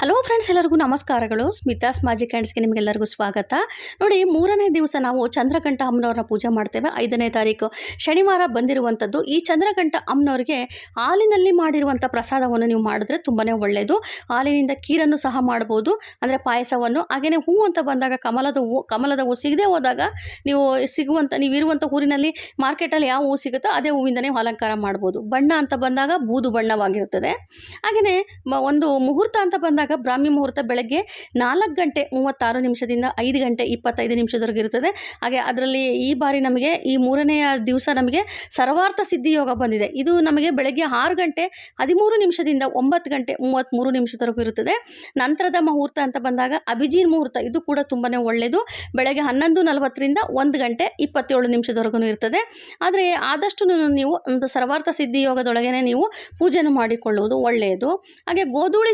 Hello friends ಎಲ್ಲರಿಗೂ ನಮಸ್ಕಾರಗಳು. Smitha's magic ಹ್ಯಾಂಡ್ಸ್ಗೆ ನಿಮಗೆಲ್ಲರಿಗೂ ಸ್ವಾಗತ. ನೋಡಿ, ಮೂರನೇ ದಿವಸ ನಾವು ಚಂದ್ರಕಂಠ ಅಮ್ಮನವ್ರನ್ನ ಪೂಜೆ ಮಾಡ್ತೇವೆ. ಐದನೇ ತಾರೀಕು ಶನಿವಾರ ಬಂದಿರುವಂಥದ್ದು. ಈ ಚಂದ್ರಕಂಠ ಅಮ್ಮನವ್ರಿಗೆ ಹಾಲಿನಲ್ಲಿ ಮಾಡಿರುವಂಥ ಪ್ರಸಾದವನ್ನು ನೀವು ಮಾಡಿದ್ರೆ ತುಂಬಾ ಒಳ್ಳೆಯದು ಹಾಲಿನಿಂದ ಕೀರನ್ನು ಸಹ ಮಾಡ್ಬೋದು. ಅಂದರೆ ಪಾಯಸವನ್ನು. ಹಾಗೆಯೇ ಹೂವು ಅಂತ ಬಂದಾಗ ಕಮಲದ ಹೂವು ಕಮಲದ ಹೂವು ಸಿಗದೆ ಹೋದಾಗ ನೀವು ಸಿಗುವಂಥ, ನೀವು ಇರುವಂಥ ಊರಿನಲ್ಲಿ ಮಾರ್ಕೆಟಲ್ಲಿ ಯಾವ ಹೂವು ಸಿಗುತ್ತೋ ಅದೇ ಹೂವಿಂದನೇ ಅಲಂಕಾರ ಮಾಡ್ಬೋದು. ಬಣ್ಣ ಅಂತ ಬಂದಾಗ ಬೂದು ಬಣ್ಣವಾಗಿರುತ್ತದೆ. ಹಾಗೆಯೇ ಒಂದು ಮುಹೂರ್ತ ಅಂತ ಬಂದಾಗ ಬ್ರಾಹ್ಮಿ ಮುಹೂರ್ತ ಬೆಳಗ್ಗೆ ನಾಲ್ಕು ಗಂಟೆ ಮೂವತ್ತಾರು ನಿಮಿಷದಿಂದ ಐದು ಗಂಟೆ ಇಪ್ಪತ್ತೈದು ನಿಮಿಷದವರೆಗೆ ಇರುತ್ತದೆ. ಹಾಗೆ ಅದರಲ್ಲಿ ಈ ಬಾರಿ ನಮಗೆ ಈ ಮೂರನೆಯ ದಿವಸ ನಮಗೆ ಸರ್ವಾರ್ಥ ಸಿದ್ಧಿ ಯೋಗ ಬಂದಿದೆ. ಇದು ನಮಗೆ ಬೆಳಗ್ಗೆ ಆರು ಗಂಟೆ ಹದಿಮೂರು ನಿಮಿಷದಿಂದ ಒಂಬತ್ತು ಗಂಟೆ ಮೂವತ್ತ್ಮೂರು ನಿಮಿಷದವರೆಗೂ ಇರುತ್ತದೆ. ನಂತರದ ಮುಹೂರ್ತ ಅಂತ ಬಂದಾಗ ಅಭಿಜಿನ್ ಮುಹೂರ್ತ, ಇದು ಕೂಡ ತುಂಬಾ ಒಳ್ಳೆಯದು ಬೆಳಗ್ಗೆ ಹನ್ನೊಂದು ನಲವತ್ತರಿಂದ ಒಂದು ಗಂಟೆ ಇಪ್ಪತ್ತೇಳು ನಿಮಿಷದವರೆಗೂ ಇರ್ತದೆ ಆದರೆ ಆದಷ್ಟು ನೀವು ಒಂದು ಸರ್ವಾರ್ಥ ಸಿದ್ಧಿ ಯೋಗದೊಳಗೇ ನೀವು ಪೂಜೆಯನ್ನು ಮಾಡಿಕೊಳ್ಳುವುದು ಒಳ್ಳೆಯದು. ಹಾಗೆ ಗೋಧೂಳಿ